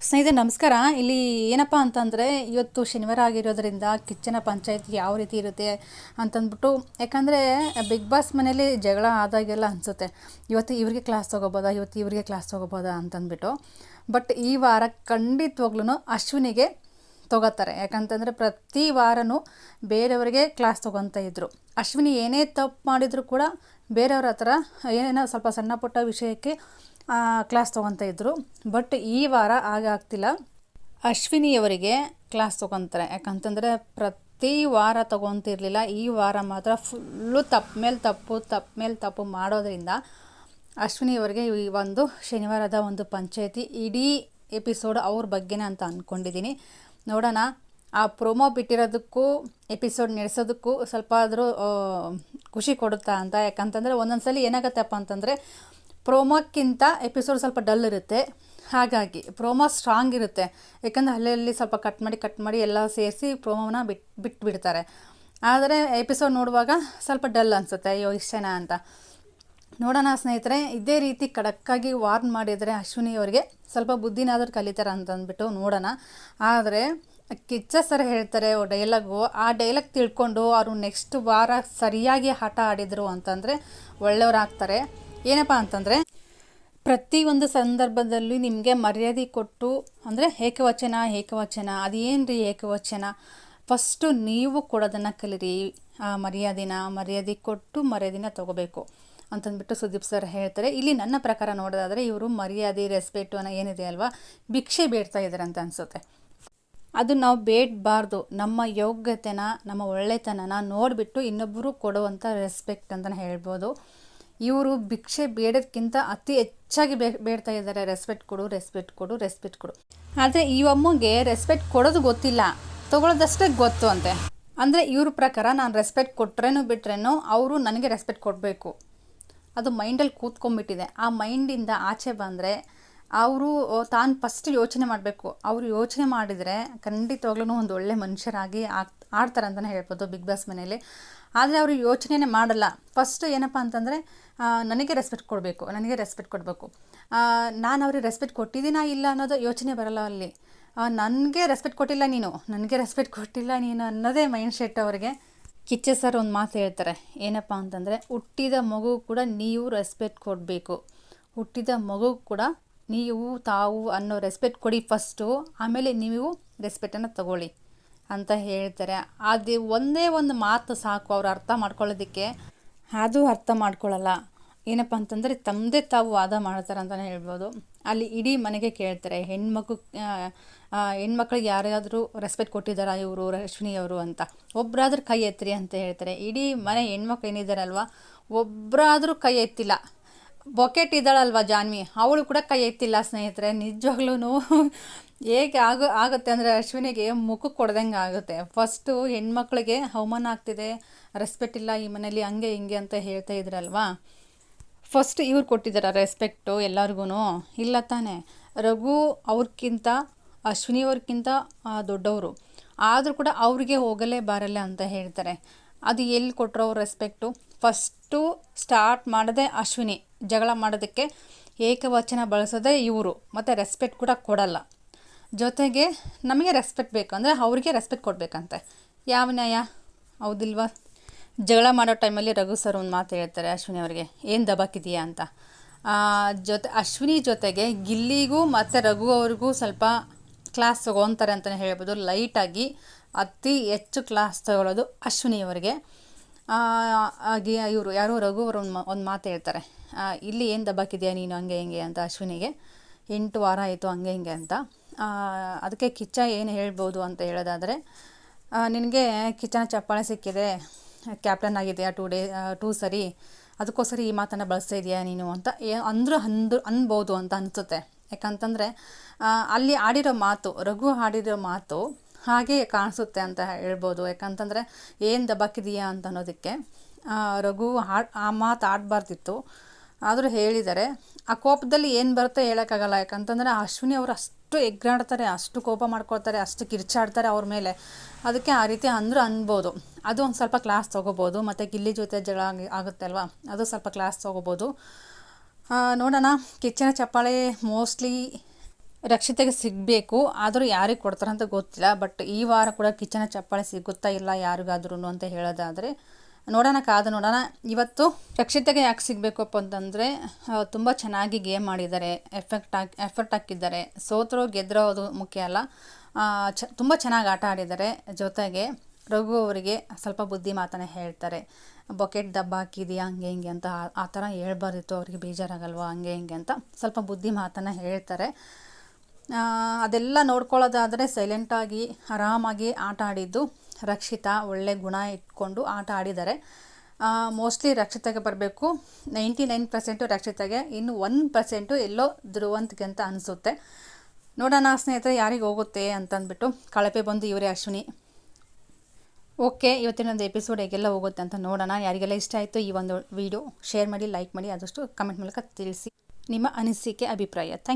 ಸ್ನೇಹಿತರೆ, ನಮಸ್ಕಾರ. ಇಲ್ಲಿ ಏನಪ್ಪ ಅಂತಂದರೆ, ಇವತ್ತು ಶನಿವಾರ ಆಗಿರೋದ್ರಿಂದ ಕಿಚ್ಚನ ಪಂಚಾಯತ್ ಯಾವ ರೀತಿ ಇರುತ್ತೆ ಅಂತಂದ್ಬಿಟ್ಟು, ಯಾಕಂದರೆ ಬಿಗ್ ಬಾಸ್ ಮನೇಲಿ ಜಗಳ ಆದಾಗೆಲ್ಲ ಅನಿಸುತ್ತೆ. ಇವತ್ತು ಇವರಿಗೆ ಕ್ಲಾಸ್ ತೊಗೋಬೋದಾ, ಇವತ್ತು ಇವ್ರಿಗೆ ಕ್ಲಾಸ್ ತೊಗೋಬೋದಾ ಅಂತಂದ್ಬಿಟ್ಟು. ಬಟ್ ಈ ವಾರ ಖಂಡಿತವಾಗ್ಲೂ ಅಶ್ವಿನಿಗೆ ತೊಗೋತಾರೆ. ಯಾಕಂತಂದರೆ, ಪ್ರತಿ ವಾರನೂ ಬೇರೆಯವರಿಗೆ ಕ್ಲಾಸ್ ತೊಗೊತ ಇದ್ದರು ಅಶ್ವಿನಿ ಏನೇ ತಪ್ಪು ಮಾಡಿದರೂ ಕೂಡ ಬೇರೆಯವ್ರ ಹತ್ರ ಏನೇನೋ ಸ್ವಲ್ಪ ಸಣ್ಣ ಪುಟ್ಟ ವಿಷಯಕ್ಕೆ ಕ್ಲಾಸ್ ತೊಗೊತ ಇದ್ದರು ಬಟ್ ಈ ವಾರ ಆಗಾಗ್ತಿಲ್ಲ ಅಶ್ವಿನಿಯವರಿಗೆ ಕ್ಲಾಸ್ ತೊಗೊತಾರೆ. ಯಾಕಂತಂದರೆ ಪ್ರತಿ ವಾರ ತೊಗೊತಿರ್ಲಿಲ್ಲ. ಈ ವಾರ ಮಾತ್ರ ಫುಲ್ಲು ತಪ್ಪು ಮೇಲೆ ತಪ್ಪು ತಪ್ಪ ಮೇಲೆ ತಪ್ಪು ಮಾಡೋದ್ರಿಂದ ಅಶ್ವಿನಿಯವರಿಗೆ ಈ ಒಂದು ಶನಿವಾರದ ಒಂದು ಪಂಚಾಯತಿ ಇಡೀ ಎಪಿಸೋಡ್ ಅವ್ರ ಬಗ್ಗೆನೇ ಅಂತ ಅಂದ್ಕೊಂಡಿದ್ದೀನಿ ನೋಡೋಣ, ಆ ಪ್ರೊಮೋ ಬಿಟ್ಟಿರೋದಕ್ಕೂ ಎಪಿಸೋಡ್ ನಡೆಸೋದಕ್ಕೂ ಸ್ವಲ್ಪ ಆದರೂ ಖುಷಿ ಕೊಡುತ್ತಾ ಅಂತ. ಯಾಕಂತಂದರೆ ಒಂದೊಂದು ಸಲ ಏನಾಗತ್ತಪ್ಪ ಅಂತಂದರೆ ಪ್ರೋಮೋಕ್ಕಿಂತ ಎಪಿಸೋಡ್ ಸ್ವಲ್ಪ ಡಲ್ ಇರುತ್ತೆ. ಹಾಗಾಗಿ ಪ್ರೋಮೋ ಸ್ಟ್ರಾಂಗ್ ಇರುತ್ತೆ. ಯಾಕಂದರೆ ಅಲ್ಲಲ್ಲಿ ಸ್ವಲ್ಪ ಕಟ್ ಮಾಡಿ ಕಟ್ ಮಾಡಿ ಎಲ್ಲ ಸೇರಿಸಿ ಪ್ರೋಮೋನ ಬಿಟ್ಟು ಬಿಟ್ಬಿಡ್ತಾರೆ. ಆದರೆ ಎಪಿಸೋಡ್ ನೋಡುವಾಗ ಸ್ವಲ್ಪ ಡಲ್ ಅನಿಸುತ್ತೆ. ಅಯ್ಯೋ ಇಷ್ಟೇನಾ ಅಂತ. ನೋಡೋಣ ಸ್ನೇಹಿತರೆ, ಇದೇ ರೀತಿ ಖಡಕ್ಕಾಗಿ ವಾರ್ನ್ ಮಾಡಿದರೆ ಅಶ್ವಿನಿ ಅವರಿಗೆ ಸ್ವಲ್ಪ ಬುದ್ಧಿನಾದರೂ ಕಲಿತಾರೆ ಅಂತಂದ್ಬಿಟ್ಟು ನೋಡೋಣ. ಆದರೆ ಕಿಚ್ಚ ಸರ್ ಹೇಳ್ತಾರೆ ಡೈಲಾಗು ಆ ಡೈಲಾಗ್ ತಿಳ್ಕೊಂಡು ಅವರು ನೆಕ್ಸ್ಟ್ ವಾರ ಸರಿಯಾಗಿ ಆಟ ಆಡಿದರು ಅಂತಂದರೆ ಒಳ್ಳೆಯವರಾಗ್ತಾರೆ ಏನಪ್ಪ ಅಂತಂದರೆ ಪ್ರತಿಯೊಂದು ಸಂದರ್ಭದಲ್ಲಿ ನಿಮಗೆ ಮರ್ಯಾದೆ ಕೊಟ್ಟು, ಅಂದರೆ ಏಕವಚನ ಏಕವಚನ ಅದೇನು ರೀ ಏಕವಚನ? ಫಸ್ಟು ನೀವು ಕೊಡೋದನ್ನು ಕಲಿರಿ. ಆ ಮರ್ಯಾದೆನ, ಮರ್ಯಾದೆ ಕೊಟ್ಟು ಮರ್ಯಾದಿನ ತಗೋಬೇಕು. ಅಂತಂದ್ಬಿಟ್ಟು ಸುದೀಪ್ ಸರ್ ಹೇಳ್ತಾರೆ. ಇಲ್ಲಿ ನನ್ನ ಪ್ರಕಾರ ನೋಡೋದಾದರೆ, ಇವರು ಮರ್ಯಾದೆ ರೆಸ್ಪೆಕ್ಟು ಅನ್ನೋ ಏನಿದೆ ಅಲ್ವಾ? ಭಿಕ್ಷೆ ಬೇಡ್ತಾ ಇದ್ದಾರೆ ಅಂತ ಅನಿಸುತ್ತೆ. ಅದು ನಾವು ಬೇಡಬಾರ್ದು. ನಮ್ಮ ಯೋಗ್ಯತೆನ, ನಮ್ಮ ಒಳ್ಳೆತನನ ನೋಡಿಬಿಟ್ಟು ಇನ್ನೊಬ್ಬರು ಕೊಡುವಂಥ ರೆಸ್ಪೆಕ್ಟ್ ಅಂತಲೇ ಹೇಳ್ಬೋದು. ಇವರು ಭಿಕ್ಷೆ ಬೇಡೋದಕ್ಕಿಂತ ಅತಿ ಹೆಚ್ಚಾಗಿ ಬೇಡ್ತಾ ಇದ್ದಾರೆ. ರೆಸ್ಪೆಕ್ಟ್ ಕೊಡು ರೆಸ್ಪೆಕ್ಟ್ ಕೊಡು ರೆಸ್ಪೆಕ್ಟ್ ಕೊಡು. ಆದರೆ ಈ ಅಮ್ಮಗೆ ರೆಸ್ಪೆಕ್ಟ್ ಕೊಡೋದು ಗೊತ್ತಿಲ್ಲ. ತೊಗೊಳೋದಷ್ಟೇ ಗೊತ್ತು ಅಂತೆ. ಅಂದರೆ ಇವ್ರ ಪ್ರಕಾರ ನಾನು ರೆಸ್ಪೆಕ್ಟ್ ಕೊಟ್ರೇನು ಬಿಟ್ರೇನು ಅವರು ನನಗೆ ರೆಸ್ಪೆಕ್ಟ್ ಕೊಡಬೇಕು. ಅದು ಮೈಂಡಲ್ಲಿ ಕೂತ್ಕೊಂಡ್ಬಿಟ್ಟಿದೆ. ಆ ಮೈಂಡಿಂದ ಆಚೆ ಬಂದರೆ ಅವರು ತಾನು ಫಸ್ಟ್ ಯೋಚನೆ ಮಾಡಬೇಕು. ಅವರು ಯೋಚನೆ ಮಾಡಿದರೆ ಖಂಡಿತವಾಗ್ಲೂ ಒಂದು ಒಳ್ಳೆ ಮನುಷ್ಯರಾಗಿ ಆಗ್, ಆಡ್ತಾರೆ ಅಂತಲೇ ಹೇಳ್ಬೋದು ಬಿಗ್ ಬಾಸ್ ಮನೆಯಲ್ಲಿ. ಆದರೆ ಅವರು ಯೋಚನೆನೇ ಮಾಡಲ್ಲ. ಫಸ್ಟ್ ಏನಪ್ಪ ಅಂತಂದರೆ ನನಗೆ ರೆಸ್ಪೆಕ್ಟ್ ಕೊಡಬೇಕು, ನನಗೆ ರೆಸ್ಪೆಕ್ಟ್ ಕೊಡಬೇಕು. ನಾನು ಅವ್ರಿಗೆ ರೆಸ್ಪೆಕ್ಟ್ ಕೊಟ್ಟಿದ್ದೀನಾ ಇಲ್ಲ ಅನ್ನೋದು ಯೋಚನೆ ಬರಲ್ಲ ಅಲ್ಲಿ. ನನಗೆ ರೆಸ್ಪೆಕ್ಟ್ ಕೊಟ್ಟಿಲ್ಲ ನೀನು. ನನಗೆ ರೆಸ್ಪೆಕ್ಟ್ ಕೊಟ್ಟಿಲ್ಲ ನೀನು ಅನ್ನೋದೇ ಮೈಂಡ್ ಸೆಟ್ ಅವರಿಗೆ. ಕಿಚ್ಚೆ ಸರ್ ಒಂದು ಮಾತು ಹೇಳ್ತಾರೆ. ಏನಪ್ಪ ಅಂತಂದರೆ, ಹುಟ್ಟಿದ ಮಗು ಕೂಡ ನೀವು ರೆಸ್ಪೆಕ್ಟ್ ಕೊಡಬೇಕು. ಹುಟ್ಟಿದ ಮಗು ಕೂಡ ನೀವು ತಾವು ಅನ್ನೋ ರೆಸ್ಪೆಕ್ಟ್ ಕೊಡಿ ಫಸ್ಟು ಆಮೇಲೆ ನೀವು ರೆಸ್ಪೆಕ್ಟನ್ನು ತಗೊಳ್ಳಿ ಅಂತ ಹೇಳ್ತಾರೆ. ಅದು ಒಂದೇ ಒಂದು ಮಾತು ಸಾಕು ಅವ್ರು ಅರ್ಥ ಮಾಡ್ಕೊಳ್ಳೋದಕ್ಕೆ. ಅದು ಅರ್ಥ ಮಾಡ್ಕೊಳ್ಳಲ್ಲ ಏನಪ್ಪ ಅಂತಂದರೆ ತಮ್ಮದೇ ತಾವು ವಾದ ಮಾಡ್ತಾರೆ ಅಂತಲೇ ಹೇಳ್ಬೋದು. ಅಲ್ಲಿ ಇಡೀ ಮನೆಗೆ ಕೇಳ್ತಾರೆ ಹೆಣ್ಮಕ್ಳು ಹೆಣ್ಮಕ್ಳಿಗೆ ಯಾರಾದರೂ ರೆಸ್ಪೆಕ್ಟ್ ಕೊಟ್ಟಿದ್ದಾರಾ ಇವರು ರಶ್ಮಿನಿಯವರು ಅಂತ? ಒಬ್ಬರಾದ್ರೂ ಕೈ ಎತ್ತಿರಿ ಅಂತ ಹೇಳ್ತಾರೆ. ಇಡೀ ಮನೆ ಹೆಣ್ಮಕ್ಳು ಏನಿದ್ದಾರಲ್ವ ಒಬ್ಬರಾದರೂ ಕೈ ಎತ್ತಿಲ್ಲ. ಬೊಕೆಟ್ ಇದ್ದಾಳಲ್ವ ಜಾನ್ವಿ? ಅವಳು ಕೂಡ ಕೈ ಎತ್ತಿಲ್ಲ ಸ್ನೇಹಿತರೆ. ನಿಜವಾಗ್ಲೂ ಹೇಗೆ ಆಗ, ಆಗುತ್ತೆ ಅಂದರೆ ಅಶ್ವಿನಿಗೆ ಮುಖಕ್ಕೆ ಕೊಡ್ದಂಗೆ ಆಗುತ್ತೆ. ಫಸ್ಟು ಹೆಣ್ಮಕ್ಳಿಗೆ ಅವಮಾನ ಆಗ್ತಿದೆ ರೆಸ್ಪೆಕ್ಟ್ ಇಲ್ಲ, ಈ ಮನೇಲಿ ಹಂಗೆ ಹಿಂಗೆ ಅಂತ ಹೇಳ್ತಾ ಇದ್ರಲ್ವಾ? ಫಸ್ಟ್ ಇವ್ರು ಕೊಟ್ಟಿದ್ದಾರೆ ರೆಸ್ಪೆಕ್ಟು ಎಲ್ಲರಿಗೂ ಇಲ್ಲ ತಾನೇ. ರಘು ಅವ್ರಿಗಿಂತ ಅಶ್ವಿನಿಯವ್ರಿಗಿಂತ ದೊಡ್ಡವರು. ಆದರೂ ಕೂಡ ಅವ್ರಿಗೆ ಹೋಗಲೇ ಬಾರಲ್ಲ ಅಂತ ಹೇಳ್ತಾರೆ. ಅದು ಎಲ್ಲಿ ಕೊಟ್ಟರು ರೆಸ್ಪೆಕ್ಟು ಫಸ್ಟು ಸ್ಟಾರ್ಟ್ ಮಾಡೋದೇ ಅಶ್ವಿನಿ ಜಗಳ ಮಾಡೋದಕ್ಕೆ ಏಕವಚನ ಬಳಸೋದೇ ಇವರು, ಮತ್ತು ರೆಸ್ಪೆಕ್ಟ್ ಕೂಡ ಕೊಡಲ್ಲ. ಜೊತೆಗೆ ನಮಗೆ ರೆಸ್ಪೆಕ್ಟ್ ಬೇಕು, ಅಂದರೆ ಅವ್ರಿಗೆ ರೆಸ್ಪೆಕ್ಟ್ ಕೊಡಬೇಕಂತೆ. ಯಾವ ನ್ಯಾಯ? ಹೌದಿಲ್ವಾ? ಜಗಳ ಮಾಡೋ ಟೈಮಲ್ಲಿ ರಘು ಸರ್ ಒಂದು ಮಾತು ಹೇಳ್ತಾರೆ ಅಶ್ವಿನಿ ಅವರಿಗೆ, ಏನು ದಬಾಕಿದೆಯಾ ಅಂತ? ಜೊತೆ, ಅಶ್ವಿನಿ ಜೊತೆಗೆ ಗಿಲ್ಲಿಗೂ ಮತ್ತು ರಘು ಅವ್ರಿಗೂ ಸ್ವಲ್ಪ ಕ್ಲಾಸ್ ತೊಗೊತಾರೆ ಅಂತಲೇ ಹೇಳ್ಬೋದು. ಲೈಟಾಗಿ ಅತಿ ಹೆಚ್ಚು ಕ್ಲಾಸ್ ತಗೊಳ್ಳೋದು ಅಶ್ವಿನಿಯವರಿಗೆ ಹಾಗೆ ಇವರು, ಯಾರೋ ರಘು ಅವರು ಒಂದು ಒಂದು ಮಾತು ಹೇಳ್ತಾರೆ. ಇಲ್ಲಿ ಏನು ದಬ್ಬಾಕಿದೆಯಾ ನೀನು ಹಂಗೆ ಹಿಂಗೆ ಅಂತ ಅಶ್ವಿನಿಗೆ. ಎಂಟು ವಾರ ಆಯಿತು ಹಂಗೆ ಹಿಂಗೆ ಅಂತ. ಅದಕ್ಕೆ ಕಿಚ್ಚ ಏನು ಹೇಳ್ಬೋದು ಅಂತ ಹೇಳೋದಾದರೆ ನಿನಗೆ ಕಿಚ್ಚನ ಚಪ್ಪಾಳೆ ಸಿಕ್ಕಿದೆ, ಕ್ಯಾಪ್ಟನ್ ಆಗಿದೆಯಾ ಟೂ ಡೇ ಟೂ ಸರಿ, ಅದಕ್ಕೋಸ್ಕರ ಈ ಮಾತನ್ನು ಬಳಸ್ತಾ ಇದೆಯಾ ನೀನು ಅಂತ ಅಂದರೂ ಅಂದು ಅನ್ಬೋದು ಅಂತ ಅನಿಸುತ್ತೆ. ಯಾಕಂತಂದರೆ ಅಲ್ಲಿ ಆಡಿರೋ ಮಾತು, ರಘು ಆಡಿರೋ ಮಾತು ಹಾಗೆ ಕಾಣಿಸುತ್ತೆ ಅಂತ ಹೇಳ್ಬೋದು. ಯಾಕಂತಂದರೆ ಏನು ದಬಾಕಿದೆಯಾ ಅಂತ ಅನ್ನೋದಕ್ಕೆ ರಘು ಹಾಡ್, ಆ ಮಾತು ಆಡಬಾರ್ದಿತ್ತು ಆದರೂ ಹೇಳಿದ್ದಾರೆ ಆ ಕೋಪದಲ್ಲಿ ಏನು ಬರುತ್ತೆ ಹೇಳೋಕ್ಕಾಗಲ್ಲ. ಯಾಕಂತಂದರೆ ಅಶ್ವಿನಿ ಅವರು ಅಷ್ಟು ಎಗ್ರಾಡ್ತಾರೆ, ಅಷ್ಟು ಕೋಪ ಮಾಡ್ಕೊಳ್ತಾರೆ, ಅಷ್ಟು ಕಿರ್ಚಾಡ್ತಾರೆ ಅವ್ರ ಮೇಲೆ. ಅದಕ್ಕೆ ಆ ರೀತಿ ಅಂದರೂ ಅನ್ಬೋದು. ಅದು ಒಂದು ಸ್ವಲ್ಪ ಕ್ಲಾಸ್ ತೊಗೋಬೋದು. ಮತ್ತು ಗಿಲ್ಲಿ ಜೊತೆ ಜಗಳ ಆಗುತ್ತೆ ಅಲ್ವಾ ಅದು ಸ್ವಲ್ಪ ಕ್ಲಾಸ್ ತೊಗೋಬೋದು. ನೋಡೋಣ. ಕಿಚ್ಚನ ಚಪ್ಪಾಳೆ ಮೋಸ್ಟ್ಲಿ ರಕ್ಷಿತೆಗೆ ಸಿಗಬೇಕು. ಆದರೂ ಯಾರಿಗೆ ಅಂತ ಗೊತ್ತಿಲ್ಲ. ಬಟ್ ಈ ವಾರ ಕೂಡ ಕಿಚನ ಚಪ್ಪಾಳೆ ಸಿಗುತ್ತಾ ಇಲ್ಲ ಯಾರಿಗಾದ್ರೂ ಅಂತ ಹೇಳೋದಾದರೆ. ನೋಡೋಣ, ಕಾದು ನೋಡೋಣ. ಇವತ್ತು ರಕ್ಷಿತೆಗೆ ಯಾಕೆ ಸಿಗಬೇಕಪ್ಪ ಅಂತಂದರೆ ತುಂಬ ಚೆನ್ನಾಗಿ ಗೇಮ್ ಮಾಡಿದ್ದಾರೆ ಎಫೆಕ್ಟ್ ಹಾಕಿ ಎಫರ್ಟ್ ಹಾಕಿದ್ದಾರೆ. ಸೋತರೋ, ಗೆದ್ರೋ ಅದು ಮುಖ್ಯ ಅಲ್ಲ. ಚ, ತುಂಬ ಚೆನ್ನಾಗಿ ಆಟ ಆಡಿದ್ದಾರೆ. ಜೊತೆಗೆ ರಘು ಅವರಿಗೆ ಸ್ವಲ್ಪ ಬುದ್ಧಿ ಮಾತನೇ ಹೇಳ್ತಾರೆ. ಬೊಕೆಟ್ ದಬ್ಬ ಹಾಕಿದೆಯಾ, ಹಂಗೆ ಹಿಂಗೆ ಅಂತ ಆ- ಥರ ಹೇಳ್ಬಾರ್ದಿತ್ತು. ಅವ್ರಿಗೆ ಬೇಜಾರಾಗಲ್ವಾ, ಹಂಗೆ ಹಿಂಗೆ ಅಂತ ಸ್ವಲ್ಪ ಬುದ್ಧಿ ಮಾತನ್ನು ಹೇಳ್ತಾರೆ. ಅದೆಲ್ಲ ನೋಡ್ಕೊಳ್ಳೋದಾದರೆ ಸೈಲೆಂಟಾಗಿ ಆರಾಮಾಗಿ ಆಟ ಆಡಿದ್ದು ರಕ್ಷಿತಾ ಒಳ್ಳೆ ಗುಣ ಇಟ್ಕೊಂಡು ಆಟ ಆಡಿದ್ದಾರೆ. ಮೋಸ್ಟ್ಲಿ ರಕ್ಷಿತಾಗೆ ಬರಬೇಕು. ನೈಂಟಿ ನೈನ್ ಪರ್ಸೆಂಟು ರಕ್ಷಿತಾಗೆ, ಇನ್ನು ಒನ್ ಪರ್ಸೆಂಟು ಎಲ್ಲೋ ಧ್ರುವಂತ್ಗೆ ಅಂತ ಅನಿಸುತ್ತೆ. ನೋಡೋಣ ಸ್ನೇಹಿತರೆ, ಯಾರಿಗೆ ಹೋಗುತ್ತೆ ಅಂತಂದ್ಬಿಟ್ಟು ಕಳಪೆ ಬಂದು ಇವರೇ ಅಶ್ವಿನಿ. ಓಕೆ, ಇವತ್ತಿನ ಒಂದು ಎಪಿಸೋಡ್ ಹೇಗೆಲ್ಲ ಹೋಗುತ್ತೆ ಅಂತ ನೋಡೋಣ. ಯಾರಿಗೆಲ್ಲ ಇಷ್ಟ ಆಯಿತು ಈ ಒಂದು ವಿಡಿಯೋ ಶೇರ್ ಮಾಡಿ ಲೈಕ್ ಮಾಡಿ, ಆದಷ್ಟು ಕಮೆಂಟ್ ಮೂಲಕ ತಿಳಿಸಿ. ನಿಮ್ಮ ಅನಿಸಿಕೆ, ಅಭಿಪ್ರಾಯ. ಥ್ಯಾಂಕ್